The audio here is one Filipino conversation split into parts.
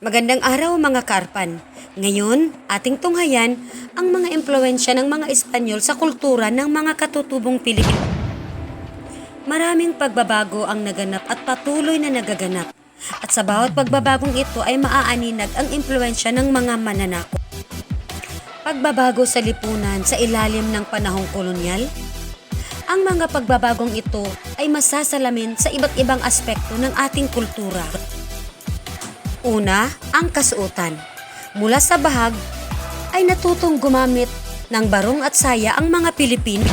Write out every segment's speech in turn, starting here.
Magandang araw mga karpan. Ngayon, ating tunghayan ang mga impluensya ng mga Espanyol sa kultura ng mga katutubong Pilipino. Maraming pagbabago ang naganap at patuloy na nagaganap. At sa bawat pagbabagong ito ay maaaninag ang impluensya ng mga mananako. Pagbabago sa lipunan sa ilalim ng panahong kolonyal, ang mga pagbabagong ito ay masasalamin sa iba't ibang aspekto ng ating kultura. Una, ang kasuotan. Mula sa bahag, ay natutong gumamit ng barong at saya ang mga Pilipino.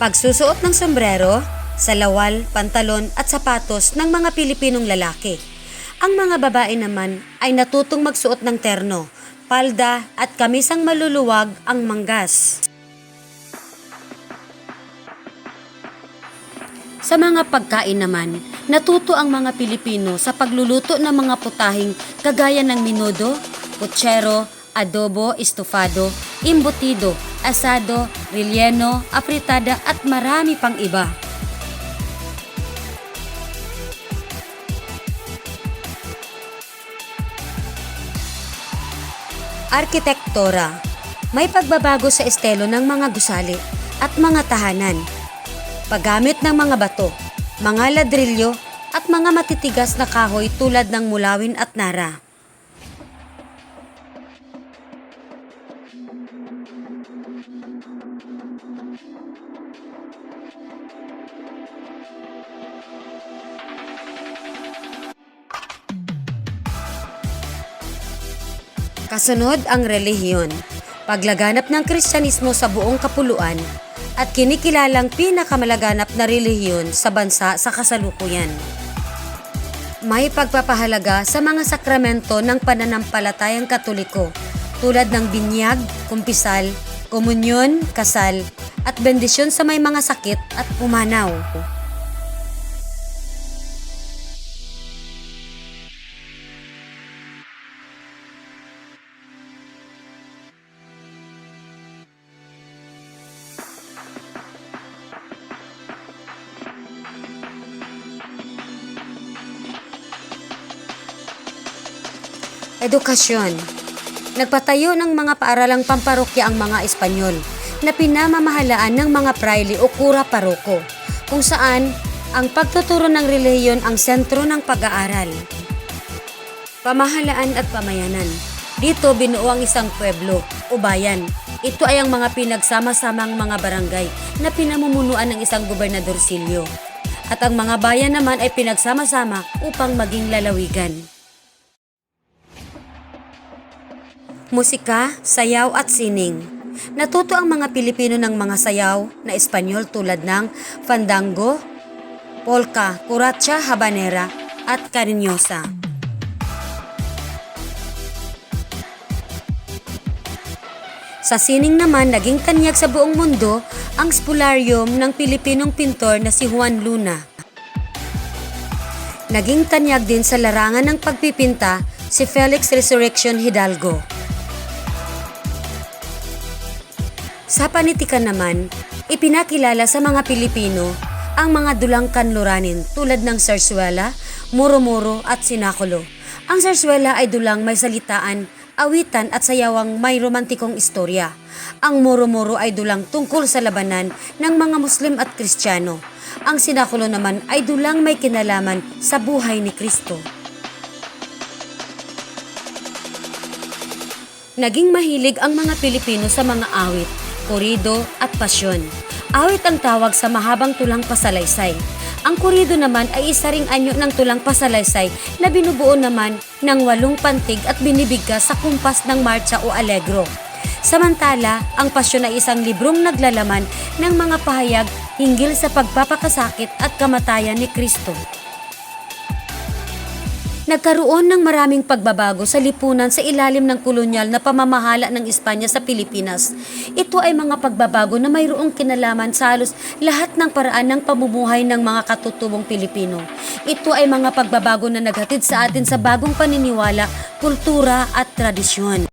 Pagsusuot ng sombrero, salawal, pantalon at sapatos ng mga Pilipinong lalaki. Ang mga babae naman ay natutong magsuot ng terno, palda at kamisang maluluwag ang manggas. Sa mga pagkain naman, natuto ang mga Pilipino sa pagluluto ng mga putahing kagaya ng minudo, puchero, adobo, estofado, imbutido, asado, relleno, apritada at marami pang iba. Arkitektura. May pagbabago sa estilo ng mga gusali at mga tahanan. Paggamit ng mga bato, mga ladrilyo at mga matitigas na kahoy tulad ng mulawin at nara. Kasunod ang relihiyon, paglaganap ng Kristyanismo sa buong kapuluan at kinikilalang pinakamalaganap na relihiyon sa bansa sa kasalukuyan. May pagpapahalaga sa mga sakramento ng pananampalatayang katoliko tulad ng binyag, kumpisal, komunyon, kasal, at bendisyon sa may mga sakit at pumanaw. Edukasyon Nagpatayo ng mga paaralang pamparokya ang mga Espanyol na pinamamahalaan ng mga praile o kura paroko kung saan ang pagtuturo ng relihiyon ang sentro ng pag-aaral. Pamahalaan at pamayanan Dito binuo ang isang pueblo o bayan. Ito ay ang mga pinagsama-samang mga barangay na pinamumunuan ng isang gobernadorsilyo. At ang mga bayan naman ay pinagsama-sama upang maging lalawigan. Musika, sayaw at sining. Natuto ang mga Pilipino ng mga sayaw na Espanyol tulad ng fandango, polka, cuaracha, habanera at cariñosa. Sa sining naman, naging tanyag sa buong mundo ang spolarium ng Pilipinong pintor na si Juan Luna. Naging tanyag din sa larangan ng pagpipinta si Felix Resurrection Hidalgo. Sa panitikan naman, ipinakilala sa mga Pilipino ang mga dulang kanluranin tulad ng sarsuela, muro-muro at sinakulo. Ang sarsuela ay dulang may salitaan, awitan at sayawang may romantikong istorya. Ang muro-muro ay dulang tungkol sa labanan ng mga Muslim at Kristiyano. Ang sinakulo naman ay dulang may kinalaman sa buhay ni Kristo. Naging mahilig ang mga Pilipino sa mga awit, korido at pasyon. Awit ang tawag sa mahabang tulang pasalaysay. Ang korido naman ay isa ring anyo ng tulang pasalaysay na binubuo naman ng walong pantig at binibigkas sa kumpas ng marcha o allegro. Samantala, ang pasyon ay isang librong naglalaman ng mga pahayag hinggil sa pagpapakasakit at kamatayan ni Kristo. Nagkaroon ng maraming pagbabago sa lipunan sa ilalim ng kolonyal na pamamahala ng Espanya sa Pilipinas. Ito ay mga pagbabago na mayroong kinalaman sa halos lahat ng paraan ng pamumuhay ng mga katutubong Pilipino. Ito ay mga pagbabago na naghatid sa atin sa bagong paniniwala, kultura at tradisyon.